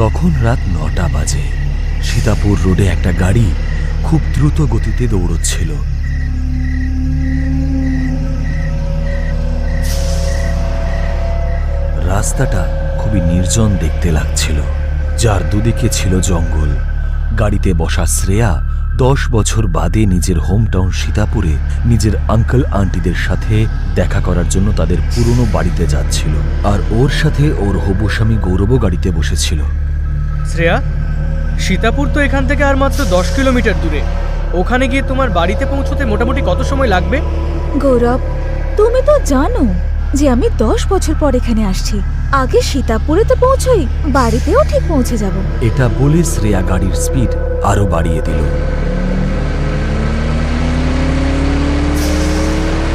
তখন রাত নটা বাজে। সীতাপুর রোডে একটা গাড়ি খুব দ্রুত গতিতে দৌড়চ্ছিল। রাস্তাটা খুবই নির্জন দেখতে লাগছিল। যার দুদিকে ছিল জঙ্গল। গাড়িতে বসা শ্রেয়া দশ বছর বাদে নিজের হোমটাউন সীতাপুরে নিজের আঙ্কেল আন্টিদের সাথে দেখা করার জন্য তাদের পুরনো বাড়িতে যাচ্ছিল। আর ওর সাথে ওর হবু স্বামী গৌরবও গাড়িতে বসেছিল। শ্রেয়া সীতাপুর তো এখান থেকে আর মাত্র দশ কিলোমিটার দূরে। ওখানে গিয়ে তোমার বাড়িতে পৌঁছতে মোটামুটি কত সময় লাগবে? গৌরব তুমি তো জানো যে আমি দশ বছর পর এখানে আসছি। আগে সীতাপুরে তো পৌঁছই বাড়িতেও ঠিক পৌঁছে যাব। এটা বলে শ্রেয়া গাড়ির স্পিড আরও বাড়িয়ে দিল।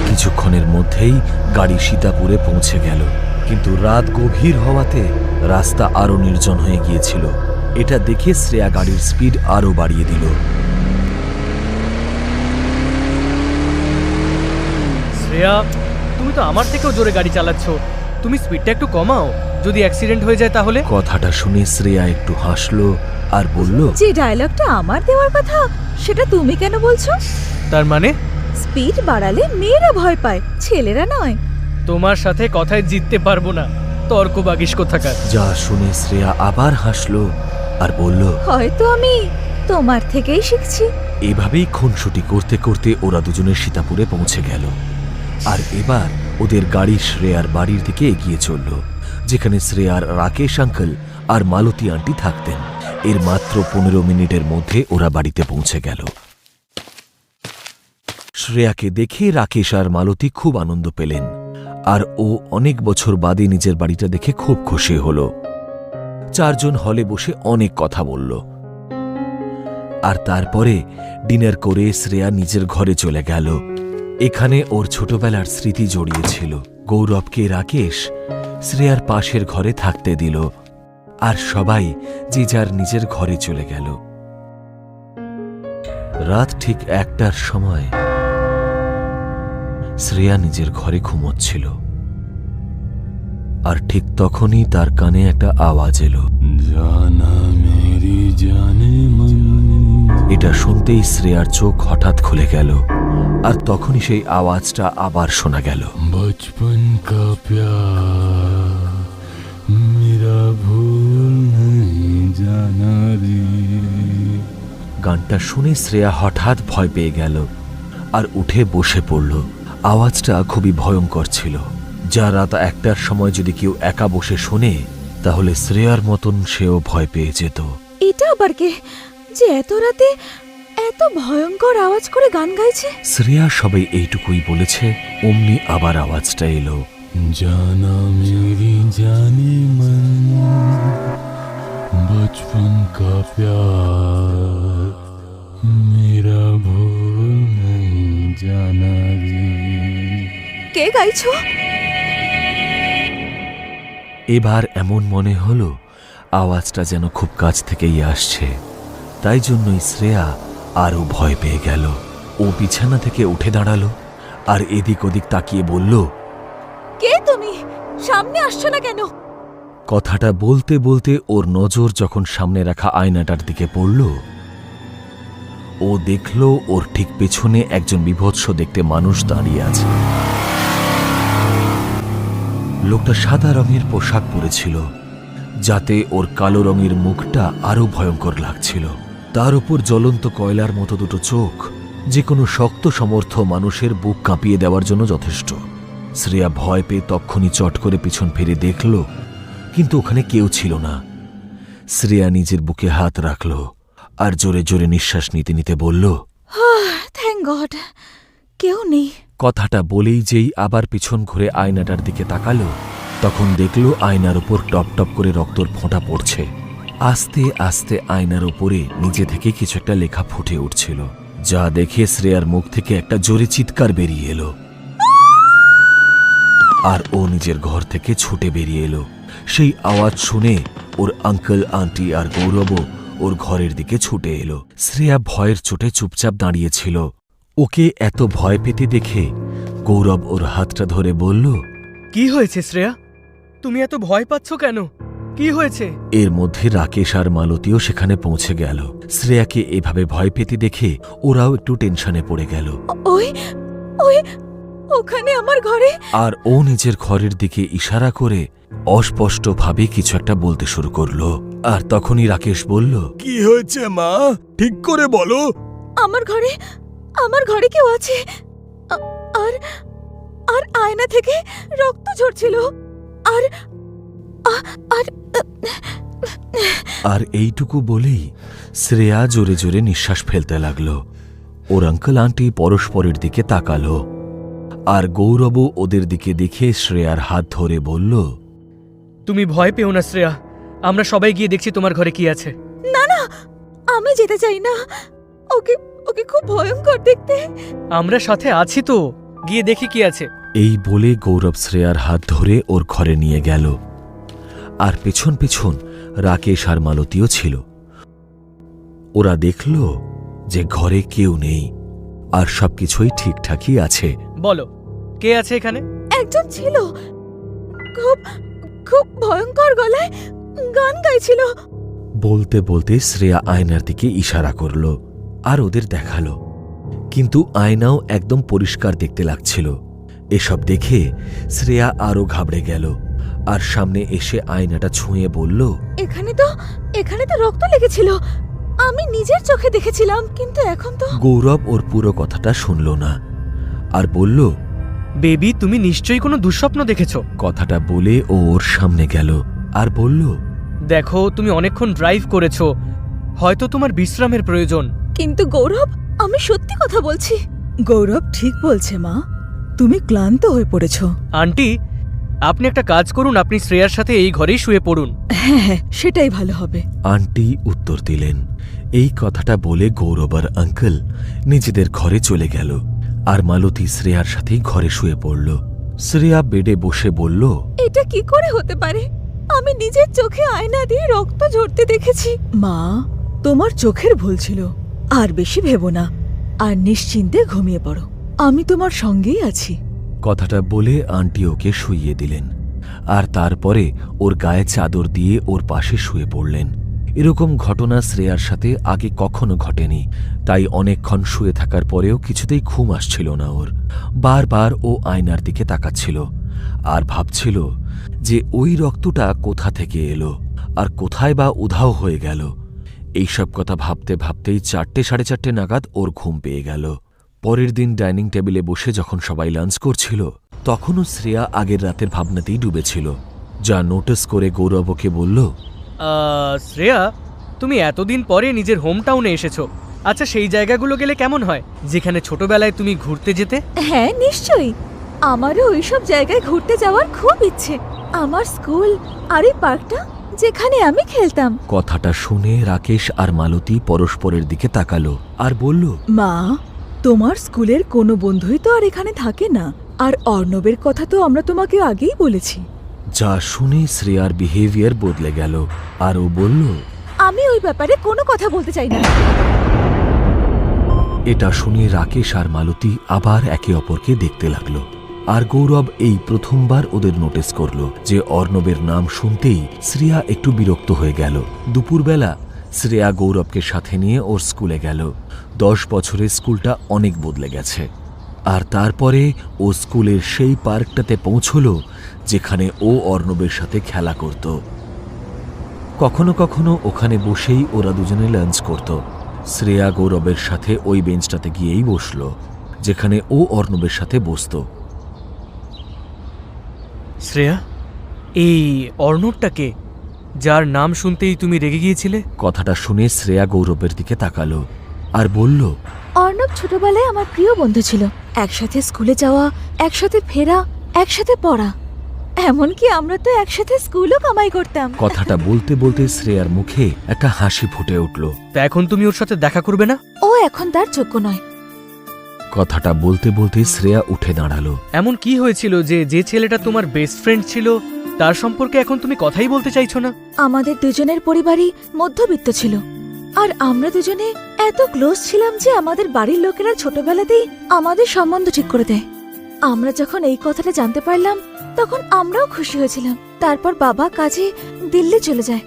কিছুক্ষণের মধ্যেই গাড়ি সীতাপুরে পৌঁছে গেল। কিন্তু রাত গভীর হওয়াতে রাস্তা আরও নির্জন হয়ে গিয়েছিল। এটা দেখে শ্রেয়া গাড়ির স্পিড আরও বাড়িয়ে দিল। শ্রেয়া তুমি তো আমার থেকেও জোরে গাড়ি চালাচ্ছ। তুমি স্পিডটা একটু কমাও। যদি অ্যাক্সিডেন্ট হয়ে যায় তাহলে? কথাটা শুনে শ্রেয়া একটু হাসলো আর বলল যে ডায়লগটা আমার দেওয়ার কথা সেটা তুমি কেন বলছো? তার মানে? স্পিড বাড়ালে মেয়েরা ভয় পায় ছেলেরা নয়। তোমার সাথে কথায় জিততে পারব না। তর্ক বাগিস কোথাকার? যা শুনে শ্রেয়া আবার হাসলো আর বলল হয়তো আমি তোমার থেকেই শিখছি। এভাবেই খুনসুটি করতে করতে ওরা দুজনে সীতাপুরে পৌঁছে গেল। আর এবার ওদের গাড়ি শ্রেয়ার বাড়ির দিকে এগিয়ে চলল যেখানে শ্রেয়ার রাকেশ আঙ্কেল আর মালতী আন্টি থাকতেন। এর মাত্র পনেরো মিনিটের মধ্যে ওরা বাড়িতে পৌঁছে গেল। শ্রেয়াকে দেখে রাকেশ আর মালতী খুব আনন্দ পেলেন। আর ও অনেক বছর বাদে নিজের বাড়িটা দেখে খুব খুশি হল। চারজন হলে বসে অনেক কথা বলল। আর তারপরে ডিনার করে শ্রেয়া নিজের ঘরে চলে গেল। এখানে ওর ছোটবেলার স্মৃতি জড়িয়েছিল। গৌরবকে রাকেশ শ্রেয়ার পাশের ঘরে থাকতে দিল। আর সবাই যে যার নিজের ঘরে চলে গেল। রাত ঠিক একটার সময় শ্রেয়া নিজের ঘরে ঘুমোচ্ছিল। আর ঠিক তখনই তার কানে একটা আওয়াজ এলো। এটা শুনতেই শ্রেয়ার চোখ হঠাৎ খুলে গেল আর তখনই সেই আওয়াজটা আবার শোনা গেল। বচপন মেরা ভুল জানা গানটা শুনে শ্রেয়া হঠাৎ ভয় পেয়ে গেল আর উঠে বসে পড়ল। আওয়াজটা খুবই ভয়ঙ্কর ছিল। যা রাত একটার সময় যদি কেউ একা বসে শোনে তাহলে শ্রেয়ার মতন সেও ভয় পেয়ে যেত। এটা আবার কে? যে এত রাতে এত ভয়ঙ্কর আওয়াজ করে গান গাইছে? শ্রেয়া সবে এইটুকুই বলেছে অমনি আবার আওয়াজটা এলো। জানা মেরি জানে মন বচপন কা প্যার মেরা ভুল জানা কে গাইছো? এবার এমন মনে হলো আওয়াজটা যেন খুব কাছ থেকেই আসছে। তাই জন্যই শ্রেয়া আরও ভয় পেয়ে গেল। ও বিছানা থেকে উঠে দাঁড়াল আর এদিক ওদিক তাকিয়ে বলল কে তুমি? সামনে আসছো না কেন? কথাটা বলতে বলতে ওর নজর যখন সামনে রাখা আয়নাটার দিকে পড়ল ও দেখল ওর ঠিক পেছনে একজন বিভৎস দেখতে মানুষ দাঁড়িয়ে আছে। লোকটা সাদা রঙের পোশাক পরেছিল, যাতে ওর কালো রঙের মুখটা আরও ভয়ঙ্কর লাগছিল। তার উপর জ্বলন্ত কয়লার মতো দুটো চোখ, যে কোনো শক্ত সমর্থ মানুষের বুক কাঁপিয়ে দেওয়ার জন্য যথেষ্ট। শ্রেয়া ভয় পেয়ে তক্ষুনি চট করে পিছন ফিরে দেখল, কিন্তু ওখানে কেউ ছিল না। শ্রেয়া নিজের বুকে হাত রাখল আর জোরে জোরে নিঃশ্বাস নিতে নিতে বলল থ্যাংক গড কেউ নেই। কথাটা বলেই যেই আবার পিছন ঘুরে আয়নাটার দিকে তাকালো, তখন দেখল আয়নার উপর টপ টপ করে রক্তর ফোঁটা পড়ছে। আস্তে আস্তে আয়নার উপরে নিজে থেকে কিছু একটা লেখা ফুটে উঠছিল, যা দেখে শ্রেয়ার মুখ থেকে একটা জোরে চিৎকার বেরিয়ে এলো। আর ও নিজের ঘর থেকে ছুটে বেরিয়ে এলো। সেই আওয়াজ শুনে ওর আঙ্কেল, আন্টি আর গৌরবও ওর ঘরের দিকে ছুটে এলো। শ্রেয়া ভয়ের চোটে চুপচাপ দাঁড়িয়েছিল ওকে এত ভয় পেতে দেখে গৌরব ওর হাতটা ধরে বলল কি হয়েছে শ্রেয়া? তুমি এত ভয় পাচ্ছ কেন? কি হয়েছে? এর মধ্যে রাকেশ আর মালতীও সেখানে পৌঁছে গেল। শ্রেয়াকে এভাবে ভয় পেতে দেখে ওরাও একটু টেনশনে পড়ে গেল। ওই ওই ওখানে আমার ঘরে? আর ও নিজের ঘরের দিকে ইশারা করে অস্পষ্টভাবে কিছু একটা বলতে শুরু করল। আর তখনই রাকেশ বলল কি হয়েছে মা? ঠিক করে বলো। আমার ঘরে আমার ঘরে কেউ আছে। আর আর আয়না থেকে রক্ত ঝরছিল। আর আর আর এইটুকু বলেই শ্রেয়া জোরে জোরে নিঃশ্বাস ফেলতে লাগল। ওর আঙ্কেল আন্টি পরস্পরের দিকে তাকালো। আর গৌরবও ওদের দিকে দেখে শ্রেয়ার হাত ধরে বলল তুমি ভয় পেও না শ্রেয়া। আমরা সবাই গিয়ে দেখছি তোমার ঘরে কি আছে। না না আমি যেতে চাই না। ওকে ওকে খুব ভয়ঙ্কর দেখতে। আমরা সাথে আছি তো। গিয়ে দেখি কি আছে। এই বলে গৌরব শ্রেয়ার হাত ধরে ওর ঘরে নিয়ে গেল। আর পেছন পেছন রাকেশ আর মালতীও ছিল। ওরা দেখল যে ঘরে কেউ নেই। আর সবকিছুই ঠিকঠাকই আছে। বলো কে আছে এখানে? একজন ছিল। খুব খুব ভয়ঙ্কর গলায় গান গাইছিল। বলতে বলতে শ্রেয়া আয়নার দিকে ইশারা করল। আর ওদের দেখাল। কিন্তু আয়নাও একদম পরিষ্কার দেখতে লাগছিল। এসব দেখে শ্রেয়া আরও ঘাবড়ে গেল আর সামনে এসে আয়নাটা ছুঁয়ে বলল এখানে তো এখানে তো রক্ত লেগেছিল। আমি নিজের চোখে দেখেছিলাম কিন্তু এখন তো গৌরব ওর পুরো কথাটা শুনল না আর বলল বেবি তুমি নিশ্চয়ই কোনো দুঃস্বপ্ন দেখেছ। কথাটা বলে ও ওর সামনে গেল আর বলল দেখো তুমি অনেকক্ষণ ড্রাইভ করেছ। হয়তো তোমার বিশ্রামের প্রয়োজন। কিন্তু গৌরব আমি সত্যি কথা বলছি। গৌরব ঠিক বলছে মা। তুমি ক্লান্ত হয়ে পড়েছ। আন্টি আপনি একটা কাজ করুন আপনি শ্রেয়ার সাথে এই ঘরেই শুয়ে পড়ুন। হ্যাঁ হ্যাঁ সেটাই ভালো হবে। আন্টি উত্তর দিলেন এই কথাটা বলে গৌরব আর আঙ্কেল নিজেদের ঘরে চলে গেল আর মালতী শ্রেয়ার সাথেই ঘরে শুয়ে পড়ল। শ্রেয়া বেডে বসে বলল এটা কি করে হতে পারে? আমি নিজের চোখে আয়না দিয়ে রক্ত ঝরতে দেখেছি। মা তোমার চোখের ভুল ছিল। আর বেশি ভেবো না। আর নিশ্চিন্তে ঘুমিয়ে পড়ো। আমি তোমার সঙ্গেই আছি। কথাটা বলে আন্টি ওকে শুইয়ে দিলেন। আর তারপরে ওর গায়ে চাদর দিয়ে ওর পাশে শুয়ে পড়লেন। এরকম ঘটনা শ্রেয়ার সাথে আগে কখনো ঘটেনি। তাই অনেকক্ষণ শুয়ে থাকার পরেও কিছুতেই ঘুম আসছিল না ওর। বারবার ও আয়নার দিকে তাকাচ্ছিল। আর ভাবছিল যে ওই রক্তটা কোথা থেকে এলো? আর কোথায় বা উধাও হয়ে গেল? এইসব কথা ভাবতে ভাবতেই চারটে সাড়ে চারটে নাগাদ ওর ঘুম পেয়ে গেল। পরের দিন ডাইনিং টেবিলে বসে যখন সবাই লাঞ্চ করছিল তখনও শ্রেয়া আগের রাতের ভাবনাতেই ডুবেছিল। যা নোটিস করে গৌরবকে বলল আহ, শ্রেয়া তুমি এতদিন পরে নিজের হোম টাউনে এসেছ। আচ্ছা সেই জায়গাগুলো গেলে কেমন হয়? যেখানে ছোটবেলায় তুমি ঘুরতে যেতে? হ্যাঁ নিশ্চয়ই। আমারও ওইসব জায়গায় ঘুরতে যাওয়ার খুব ইচ্ছে। আমার স্কুল আর এই পার্কটা যেখানে আমি খেলতাম। কথাটা শুনে রাকেশ আর মালতী পরস্পরের দিকে তাকালো আর বলল মা তোমার স্কুলের কোনো বন্ধুই তো আর এখানে থাকে না। আর অর্ণবের কথা তো আমরা তোমাকে আগেই বলেছি। যা শুনে শ্রেয়ার বিহেভিয়ার বদলে গেল আর ও বলল আমি ওই ব্যাপারে কোনো কথা বলতে চাই না। এটা শুনে রাকেশ আর মালতী আবার একে অপরকে দেখতে লাগল। আর গৌরব এই প্রথমবার ওদের নোটিস করল যে অর্ণবের নাম শুনতেই শ্রেয়া একটু বিরক্ত হয়ে গেল। দুপুরবেলা শ্রেয়া গৌরবকে সাথে নিয়ে ওর স্কুলে গেল। দশ বছরের স্কুলটা অনেক বদলে গেছে। আর তারপরে ও স্কুলের সেই পার্কটাতে পৌঁছল যেখানে ও অর্ণবের সাথে খেলা করত। কখনো কখনো ওখানে বসেই ওরা দুজনে লাঞ্চ করত। শ্রেয়া গৌরবের সাথে ওই বেঞ্চটাতে গিয়েই বসল, যেখানে ও অর্ণবের সাথে বসতো। শ্রেয়া এই অর্ণবটাকে যার নাম শুনতেই তুমি রেগে গিয়েছিলে? কথাটা শুনে শ্রেয়া গৌরবের দিকে তাকালো আর বলল অর্ণব ছোটবেলায় আমার প্রিয় বন্ধু ছিল। একসাথে স্কুলে যাওয়া একসাথে ফেরা একসাথে পড়া। এমনকি আমরা তো একসাথে স্কুলও কামাই করতাম। কথাটা বলতে বলতে শ্রেয়ার মুখে একটা হাসি ফুটে উঠল। তা এখন তুমি ওর সাথে দেখা করবে না? ও এখন তার যোগ্য নয়। কথাটা বলতে বলতে শ্রেয়া উঠে দাঁড়াল। এমন কি হয়েছিল যে যে ছেলেটা তোমার বেস্ট ফ্রেন্ড ছিল তার সম্পর্কে এখন তুমি কথাই বলতে চাইছো না? আমাদের দুজনের পরিবারই মধ্যবিত্ত ছিল। আর আমরা দুজনে এত ক্লোজ ছিলাম যে আমাদের বাড়ির লোকেরা ছোটবেলাতেই আমাদের সম্বন্ধ ঠিক করে দেয়। আমরা যখন এই কথাটা জানতে পারলাম তখন আমরাও খুশি হয়েছিলাম। তারপর বাবা কাজে দিল্লি চলে যায়।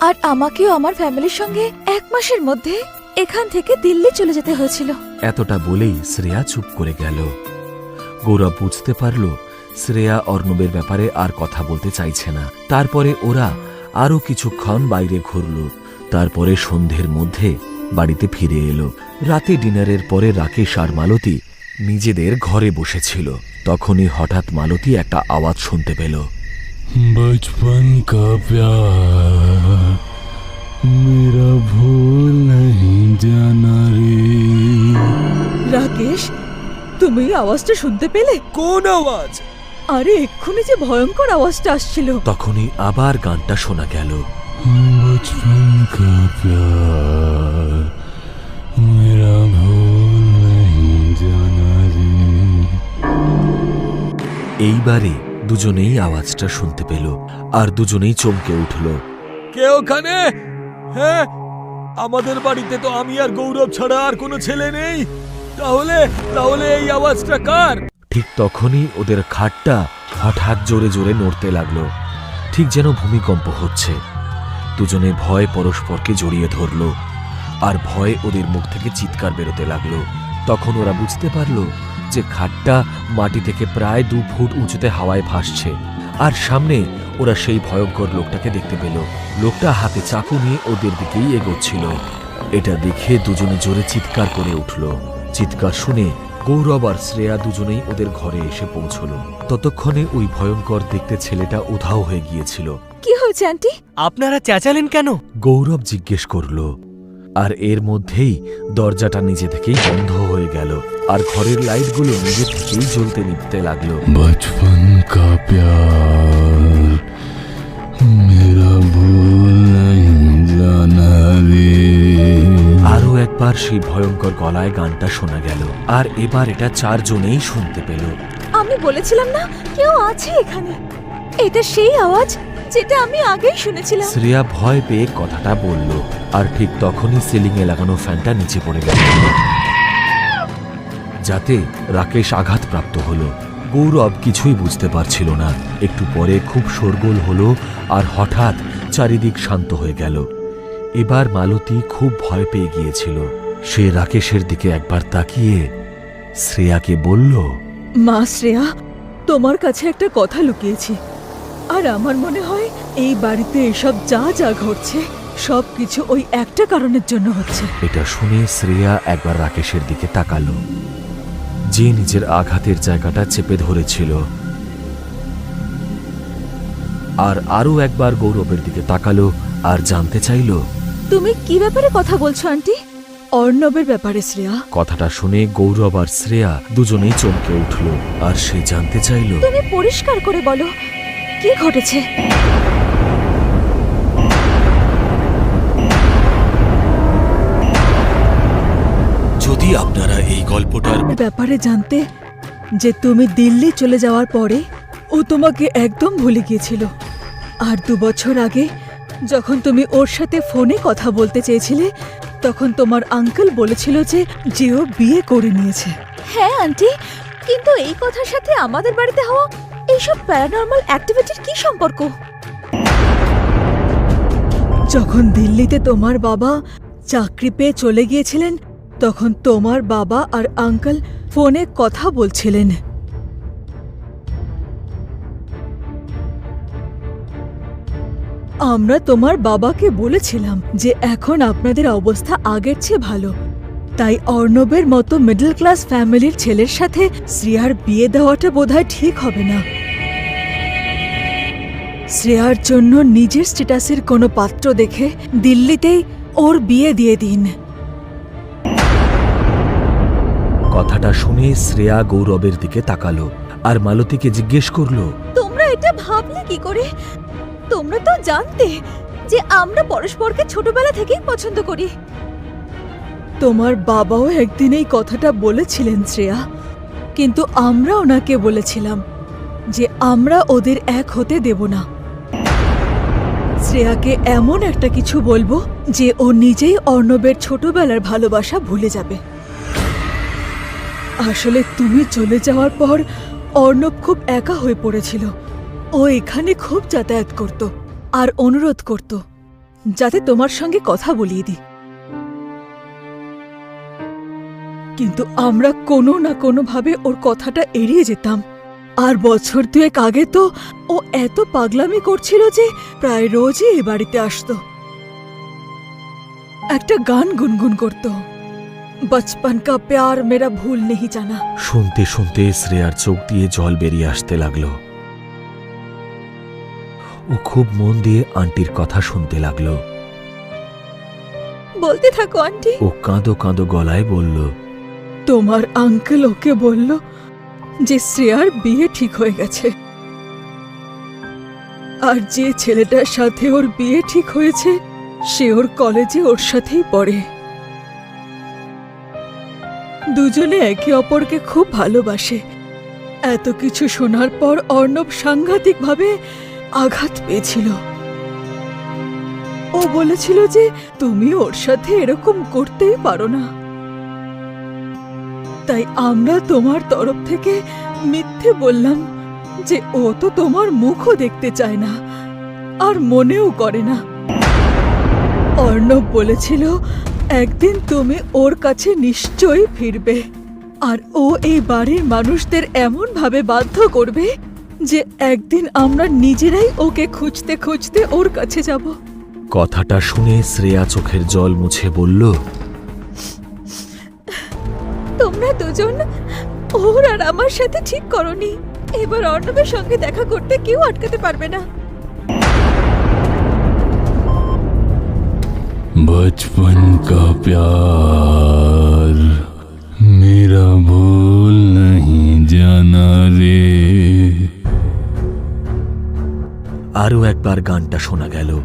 আর আমাকেও আমার ফ্যামিলির সঙ্গে এক মাসের মধ্যে এখান থেকে দিল্লি চলে যেতে হয়েছিল। এতটা বলেই শ্রেয়া চুপ করে গেল। গৌরব বুঝতে পারল শ্রেয়া অর্ণবের ব্যাপারে আর কথা বলতে চাইছে না। তারপরে ওরা আরও কিছুক্ষণ বাইরে ঘুরল। তারপরে সন্ধ্যের মধ্যে বাড়িতে ফিরে এলো। রাতে ডিনারের পরে রাকেশ আর মালতী নিজেদের ঘরে বসেছিল। তখনই হঠাৎ মালতী একটা আওয়াজ শুনতে পেল। বচপন কা প্যার। मेरा भूल नहीं जाना रे রাকেশ তুমি আওয়াজটা শুনতে পেলে কোন আওয়াজ আরে এক্ষুনি যে ভয়ঙ্কর আওয়াজটা আসছিল তখনই আবার গানটা শোনা গেল बचपन का प्यार मेरा भूल नहीं जाना रे এইবারে দুজনেই আওয়াজটা শুনতে পেল আর দুজনেই চমকে উঠল কে ওখানে হ্যাঁ আমাদের বাড়িতে তো আমি আর গৌরব ছাড়া আর কোনো ছেলে নেই। তাহলে তাহলে এই আওয়াজটা কার? ঠিক তখনই ওদের খাটটা হঠাৎ জোরে জোরে নড়তে লাগল। ঠিক যেন ভূমিকম্প হচ্ছে। দুজনে ভয় পরস্পরকে জড়িয়ে ধরল আর ভয় ওদের মুখ থেকে চিৎকার বেরোতে লাগল। তখন ওরা বুঝতে পারল যে খাটটা মাটি থেকে প্রায় দু ফুট উঁচুতে হাওয়ায় ভাসছে। আর সামনে ওরা সেই ভয়ঙ্কর লোকটাকে দেখতে পেল। লোকটা হাতে চাকু নিয়ে ওদের দিকেই এগোচ্ছিল। এটা দেখে দুজনে জোরে চিৎকার করে উঠল। চিৎকার শুনে গৌরব আর শ্রেয়া দুজনেই ওদের ঘরে এসে পৌঁছল। ততক্ষণে ওই ভয়ঙ্কর দেখতে ছেলেটা উধাও হয়ে গিয়েছিল। কি হয়েছে আন্টি? আপনারা চেঁচালেন কেন? গৌরব জিজ্ঞেস করল। আর এর মধ্যেই দরজাটা নিজে থেকেই বন্ধ হয়ে গেল। আর ঘরের লাইটগুলো নিজে থেকেই জ্বলতে নিতে লাগল। বচপন কা প্যার। আরও একবার সেই ভয়ঙ্কর গলায় গানটা শোনা গেল আর এবার এটা চারজনেই শুনতে পেল। আমি বলেছিলাম না কেউ আছে এখানে। এটা সেই আওয়াজ যেটা আমি আগেই শুনেছিলাম। শ্রেয়া ভয় পেয়ে কথাটা বলল আর ঠিক তখনই সিলিং এ লাগানো ফ্যানটা নিচে পড়ে গেল। যাতে রাকেশ আঘাতপ্রাপ্ত হলো। গৌরব কিছুই বুঝতে পারছিল না। একটু পরে খুব শোরগোল হলো আর হঠাৎ চারিদিক শান্ত হয়ে গেল। এবার মালতী খুব ভয় পেয়ে গিয়েছিল। সে রাকেশের দিকে একবার তাকিয়ে শ্রেয়াকে বলল মা শ্রেয়া তোমার কাছে একটা কথা লুকিয়েছি। আর আমার মনে হয় এই বাড়িতে এসব যা যা ঘটছে সব কিছু ওই একটা কারণের জন্য হচ্ছে। এটা শুনে শ্রেয়া একবার রাকেশের দিকে তাকালো। যে নিজের আঘাতের জায়গাটা চেপে ধরেছিল আর আরও একবার গৌরবের দিকে তাকালো আর জানতে চাইলো তুমি কি ব্যাপারে কথা বলছো আন্টি? অর্ণবের ব্যাপারে শ্রেয়া। কথাটা শুনে গৌরব আর শ্রেয়া দুজনেই চমকে উঠল আর সে জানতে চাইলো তুমি পরিষ্কার করে বলো কি ঘটেছে? যদি আপনারা এই গল্পটার ব্যাপারে জানতে যে তুমি দিল্লি চলে যাওয়ার পরে ও তোমাকে একদম ভুলে গিয়েছিল। আর দু বছর আগে যখন তুমি ওর সাথে ফোনে কথা বলতে চেয়েছিলে তখন তোমার আঙ্কেল বলেছিল যে যে ও বিয়ে করে নিয়েছে। হ্যাঁ আন্টি। কিন্তু এই কথার সাথে আমাদের বাড়িতে হওয়া এইসব প্যারানর্মাল অ্যাক্টিভিটির কি সম্পর্ক? যখন দিল্লিতে তোমার বাবা চাকরি পেয়ে চলে গিয়েছিলেন তখন তোমার বাবা আর আঙ্কেল ফোনে কথা বলছিলেন। আমরা তোমার বাবাকে বলেছিলাম যে এখন আপনাদের অবস্থা আগের চেয়ে ভালো। তাই অর্ণবের মতো মিডল ক্লাস ফ্যামিলির ছেলের সাথে শ্রেয়ার বিয়ে দেওয়াটা বোধহয় ঠিক হবে না। শ্রেয়ার জন্য নিজের স্ট্যাটাসের কোনো পাত্র দেখে দিল্লিতেই ওর বিয়ে দিয়ে দিন। কথাটা শুনে শ্রেয়া গৌরবের দিকে তাকালো আর মালতীকে জিজ্ঞেস করল তোমরা এটা ভাবলে কি করে? তোমরা তো জানতে যে আমরা পরস্পরকে ছোটবেলা থেকেই পছন্দ করি। তোমার বাবাও একদিন এই কথাটা বলেছিলেন, শ্রেয়া। কিন্তু আমরা ওনাকে বলেছিলাম যে আমরা ওদের এক হতে দেব না। শ্রেয়াকে এমন একটা কিছু বলব যে ও নিজেই অর্ণবের ছোটবেলার ভালোবাসা ভুলে যাবে। আসলে তুমি চলে যাওয়ার পর অর্ণব খুব একা হয়ে পড়েছিল। ও এখানে খুব যাতায়াত করত আর অনুরোধ করত, যাতে তোমার সঙ্গে কথা বলিয়ে দিই। কিন্তু আমরা কোনো না কোনোভাবে ওর কথাটা এড়িয়ে যেতাম। আর বছর দুয়েক আগে তো ও এত পাগলামি করছিল যে প্রায় রোজই এ বাড়িতে আসতো। একটা গান গুনগুন করত। বচপন কা প্যার মেরা ভুল নেই জানা। শুনতে শুনতে শ্রেয়ার চোখ দিয়ে জল বেরিয়ে আসতে লাগল। ও খুব মন দিয়ে আন্টির কথা শুনতে লাগল। বলতে থাকো আন্টি। ও কাঁদো কাঁদো গলায় বলল তোমার আঙ্কেল ওকে বলল যে শ্রেয়ার বিয়ে ঠিক হয়ে গেছে। আর যে ছেলেটার সাথে ওর বিয়ে ঠিক হয়েছে সে ওর কলেজে ওর সাথেই পড়ে। দুজনে একে অপরকে খুব ভালোবাসে। এত কিছু শোনার পর অর্ণব সাংঘাতিকভাবে আঘাত পেয়েছিল। ও বলেছিল যে তুমি ওর সাথে এরকম করতেই পারো না। তাই আমরা তোমার তরফ থেকে মিথ্যে বললাম যে ও তো তোমার মুখও দেখতে চায় না আর মনেও করে না। অর্ণব বলেছিল, একদিন তুমি ওর কাছে নিশ্চয়ই ফিরবে আর ও এই বাড়ির মানুষদের এমন ভাবে বাধ্য করবে যে একদিন আমরা নিজেরাই ওকে খুঁজতে খুঁজতে ওর কাছে যাব কথাটা শুনে শ্রেয়া চোখের জল মুছে বলল তোমরা দুজন ওর আর আমার সাথে ঠিক করনি এবার অর্ণবের সঙ্গে দেখা করতে কেউ আটকাতে পারবে না बचपन का प्यार मेरा भूल नहीं जाना रे আরও একবার গানটা শোনা গেল।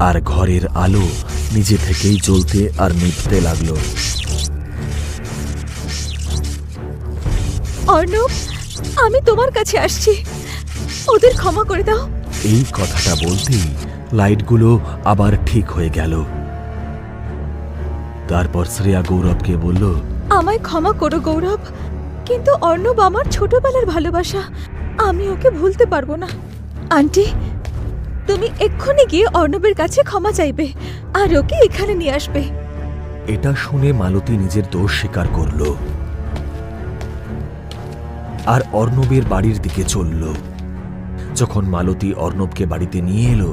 আর ঘরের আলো নিজে থেকেই জ্বলতে আর নিভতে লাগল। অর্ণব আমি তোমার কাছে আসছি। ওদের ক্ষমা করে দাও। এই কথাটা বলতেই লাইটগুলো আবার ঠিক হয়ে গেল। তারপর শ্রেয়া গৌরবকে বলল আমায় ক্ষমা করো গৌরব কিন্তু অর্ণব আমার ছোটবেলার ভালোবাসা আমি ওকে ভুলতে পারব না। আন্টি, তুমি এক্ষুনি গিয়ে অর্ণবের কাছে ক্ষমা চাইবে আর ওকে এখানে নিয়ে আসবে। এটা শুনে মালতী নিজের দোষ স্বীকার করল আর অর্ণবের বাড়ির দিকে চলল। যখন মালতী অর্ণবকে বাড়িতে নিয়ে এলো,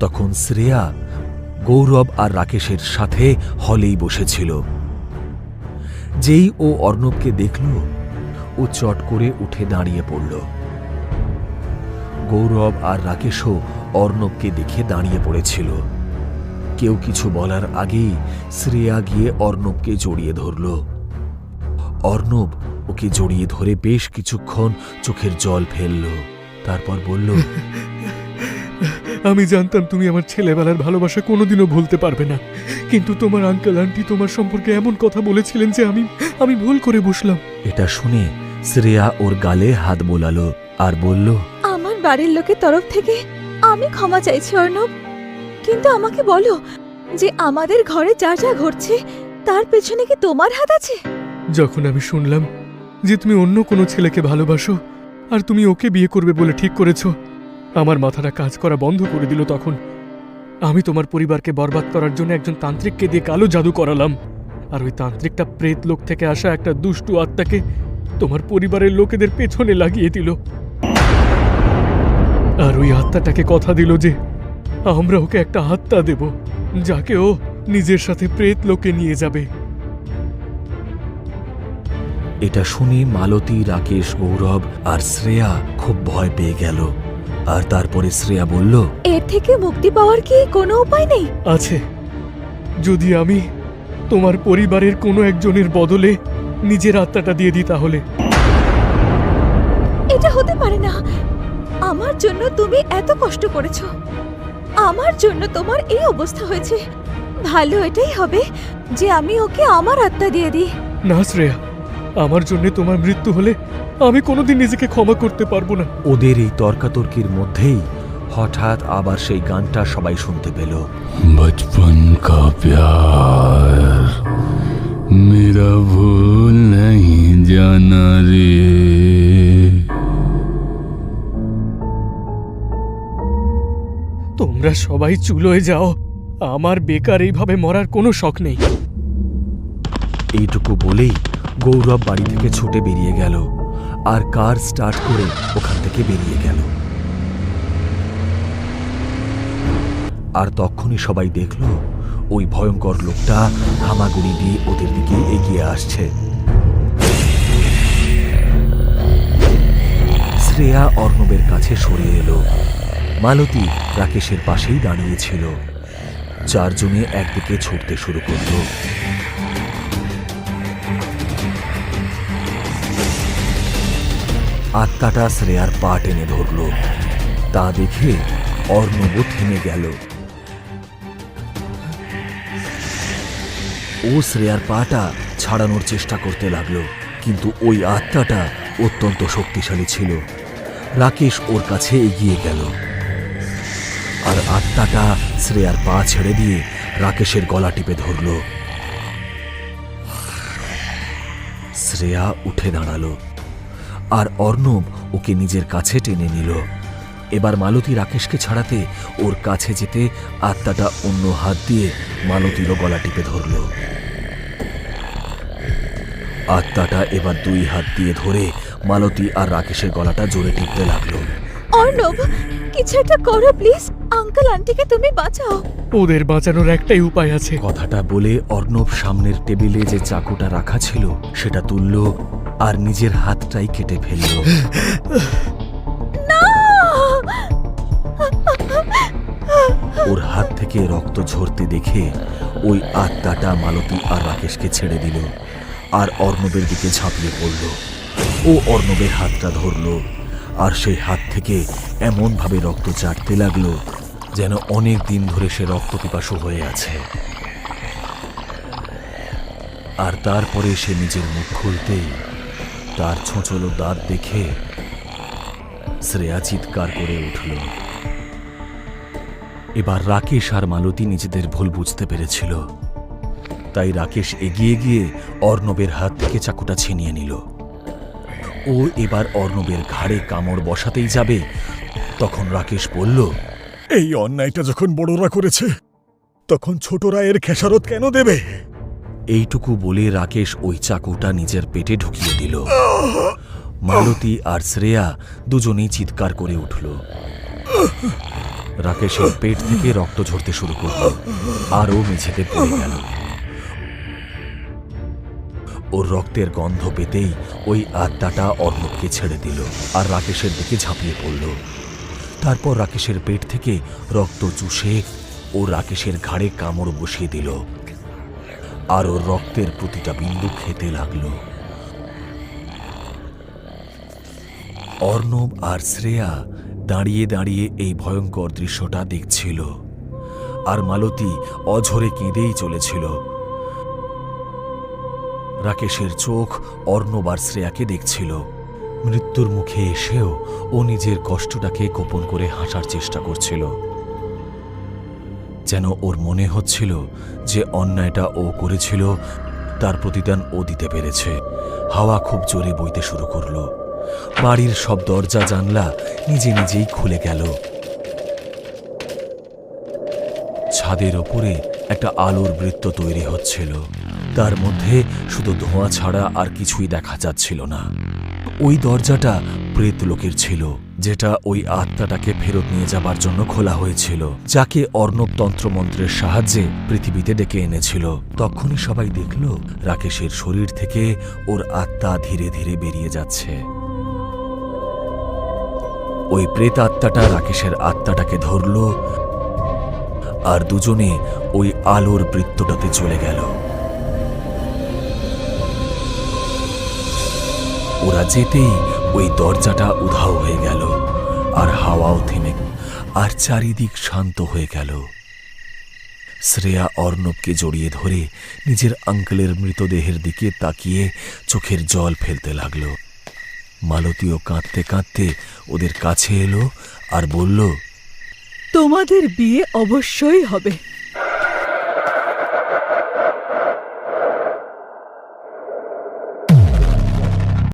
তখন শ্রেয়া, গৌরব আর রাকেশের সাথে হলেই বসেছিল। যেই ও অর্ণবকে দেখল, ও চট করে উঠে দাঁড়িয়ে পড়ল। গৌরব আর রাকেশও অর্ণবকে দেখে দাঁড়িয়ে পড়েছিল। কেউ কিছু বলার আগেই শ্রেয়া গিয়ে অর্ণবকে জড়িয়ে ধরল। অর্ণব ওকে জড়িয়ে ধরে বেশ কিছুক্ষণ চোখের জল ফেলল তারপর বলল আমি জানতাম তুমি আমার ছেলেবেলার ভালোবাসা কোনোদিনও ভুলতে পারবে না। কিন্তু তোমার আঙ্কেল আন্টি তোমার সম্পর্কে এমন কথা বলেছিলেন যে আমি আমি ভুল করে বসলাম। এটা শুনে শ্রেয়া ওর গালে হাত বোলালো আর বলল বাড়ির লোকের তরফ থেকে আমি ক্ষমা চাইছি, অর্ণব। কিন্তু আমাকে বলো যে আমাদের ঘরে যা যা ঘটছে, তার পেছনে কি তোমার হাত আছে? যখন আমি শুনলাম যে তুমি অন্য কোনো ছেলেকে ভালোবাসো আর তুমি ওকে বিয়ে করবে বলে ঠিক করেছ, আমার মাথাটা কাজ করা বন্ধ করে দিল তখন। আমি তোমার পরিবারকে বরবাদ করার জন্য একজন তান্ত্রিককে দিয়ে কালো জাদু করালাম। আর ওই তান্ত্রিকটা প্রেত লোক থেকে আসা একটা দুষ্টু আত্মাকে তোমার পরিবারের লোকেদের পেছনে লাগিয়ে দিল। আর ওই আত্মাটাকে কথা দিল যে আমরা ওকে একটা আত্মা দেব যাকে ও নিজের সাথে প্রেত লোকে নিয়ে যাবে। এটা শুনে মালতী রাকেশ গৌরব আর শ্রেয়া খুব ভয় পেয়ে গেল। আর তারপরে শ্রেয়া বলল এর থেকে মুক্তি পাওয়ার কি কোনো উপায় নেই? আছে। যদি আমি তোমার পরিবারের কোনো একজনের বদলে নিজের আত্মাটা দিয়ে দিই তাহলে। এটা হতে পারে না। আমার জন্য তুমি এত কষ্ট করেছো আমার জন্য তোমার এই অবস্থা হয়েছে ভালো এটাই হবে যে আমি ওকে আমার আত্মা দিয়ে দিই না শ্রেয়া আমার জন্য তোমার মৃত্যু হলে আমি কোনোদিন নিজেকে ক্ষমা করতে পারবো না ওদের এই তর্কাতর্কির মধ্যেই হঠাৎ আবার সেই গানটা সবাই শুনতে পেল बचपन का प्यार मेरा भूल नहीं जाना रे তোমরা সবাই চুলোয় যাও। আমার বেকার এইভাবে মরার কোনো শখ নেই। এইটুকু বলেই গৌরব বাড়ি থেকে ছুটে বেরিয়ে গেল আর কার স্টার্ট করে ওখান থেকে বেরিয়ে গেল। আর তখনই সবাই দেখল ওই ভয়ঙ্কর লোকটা হামাগুড়ি দিয়ে ওদের দিকে এগিয়ে আসছে। শ্রেয়া অর্ণবের কাছে সরে এলো। মালতী রাকেশের পাশেই দাঁড়িয়েছিল। চারজনে একদিকে ছুটতে শুরু করল। আত্মাটা শ্রেয়ার পা টেনে ধরল। তা দেখে অর্ণব থেমে গেল। ও শ্রেয়ার পাটা ছাড়ানোর চেষ্টা করতে লাগল, কিন্তু ওই আত্মাটা অত্যন্ত শক্তিশালী ছিল। রাকেশ ওর কাছে এগিয়ে গেল। আর শ্রেয়ার পা ছেড়ে দিয়ে রাকেশের গলা টিপে ধরল। শ্রেয়া উঠে দাঁড়াল, আর অর্ণব ওকে নিজের কাছে টেনে নিল। এবার মালতী রাকেশকে ছাড়াতে ওর কাছে যেতে আত্মাটা অন্য হাত দিয়ে মালতীরও গলা টিপে ধরল। আত্মাটা এবার দুই হাত দিয়ে ধরে মালতী আর রাকেশের গলাটা জোরে টিপতে লাগল। অর্ণব, কিছু একটা করো, প্লিজ। আঙ্কেল আন্টিকে তুমি বাঁচাও। ওদের বাঁচানোর একটাই উপায় আছে। কথাটা বলে অর্ণব সামনের টেবিলে যে চাকুটা রাখা ছিল সেটা তুলল আর নিজের হাতটাই কেটে ফেলল। ওর হাত থেকে রক্ত ঝরতে দেখে ওই আত্মাটা মালতী আর রাকেশকে ছেড়ে দিল আর অর্ণবের দিকে ঝাঁপিয়ে পড়ল। ও অর্ণবের হাতটা ধরল আর সেই হাত থেকে এমনভাবে রক্ত চাটতে লাগল যেন অনেক দিন ধরে সে রক্ত পিপাসু হয়ে আছে। আর তারপরে সে নিজের মুখ খুলতেই তার ছোঁচলো দাঁত দেখে শ্রেয়া চিৎকার করে উঠল। এবার রাকেশ আর মালতী নিজেদের ভুল বুঝতে পেরেছিল। তাই রাকেশ এগিয়ে গিয়ে অর্ণবের হাত থেকে চাকুটা ছিনিয়ে নিল। ও এবার অর্ণবের ঘাড়ে কামড় বসাতেই যাবে, তখন রাকেশ বলল এই অন্যায়টা যখন বড়রা করেছে, তখন ছোটরা এর খেসারত কেন দেবে? এইটুকু বলে রাকেশ ওই চাকুটা নিজের পেটে ঢুকিয়ে দিল। মালতী আর শ্রেয়া দুজনেই চিৎকার করে উঠল। রাকেশের পেট থেকে রক্ত ঝরতে শুরু করল, আর ও মেঝেতে পড়ে গেল। ওর রক্তের গন্ধ পেতেই ওই আত্মাটা অর্ণবকে ছেড়ে দিল, আর রাকেশের দিকে ঝাঁপিয়ে পড়ল। তারপর রাকেশের পেট থেকে রক্ত চুষে ও রাকেশের ঘাড়ে কামড় বসিয়ে দিল। আর ওর রক্তের প্রতিটা বিন্দু খেতে লাগল। অর্ণব আর শ্রেয়া দাঁড়িয়ে দাঁড়িয়ে এই ভয়ঙ্কর দৃশ্যটা দেখছিল। আর মালতী অঝরে কেঁদেই চলেছিল। রাকেশের চোখ অর্ণব আর শ্রেয়াকে দেখছিল। মৃত্যুর মুখে এসেও ও নিজের কষ্টটাকে গোপন করে হাসার চেষ্টা করছিল। যেন ওর মনে হচ্ছিল যে অন্যায়টা ও করেছিল, তার প্রতিদান ও দিতে পেরেছে। হাওয়া খুব জোরে বইতে শুরু করল। বাড়ির সব দরজা, জানলা নিজে নিজেই খুলে গেল। ছাদের ওপরে একটা আলোর বৃত্ত তৈরি হচ্ছিল। তার মধ্যে শুধু ধোঁয়া ছাড়া আর কিছুই দেখা যাচ্ছিল না। ওই দরজাটা প্রেত লোকের ছিল, যেটা ওই আত্মাটাকে ফেরত নিয়ে যাবার জন্য খোলা হয়েছিল, যাকে অর্ণব তন্ত্রমন্ত্রের সাহায্যে পৃথিবীতে ডেকে এনেছিল। তখনই সবাই দেখল, রাকেশের শরীর থেকে ওর আত্মা ধীরে ধীরে বেরিয়ে যাচ্ছে। ওই প্রেত আত্মাটা রাকেশের আত্মাটাকে ধরল, আর দুজনে ওই আলোর বৃত্তটাতে চলে গেল। ওরা যেতেই ওই দরজাটা উধাও হয়ে গেল, আর হাওয়াও থেমে আর চারিদিক শান্ত হয়ে গেল। শ্রেয়া অর্ণবকে জড়িয়ে ধরে নিজের আঙ্কেলের মৃতদেহের দিকে তাকিয়ে চোখের জল ফেলতে লাগল। মালতীও কাঁদতে কাঁদতে ওদের কাছে এলো আর বলল, তোমাদের বিয়ে অবশ্যই হবে।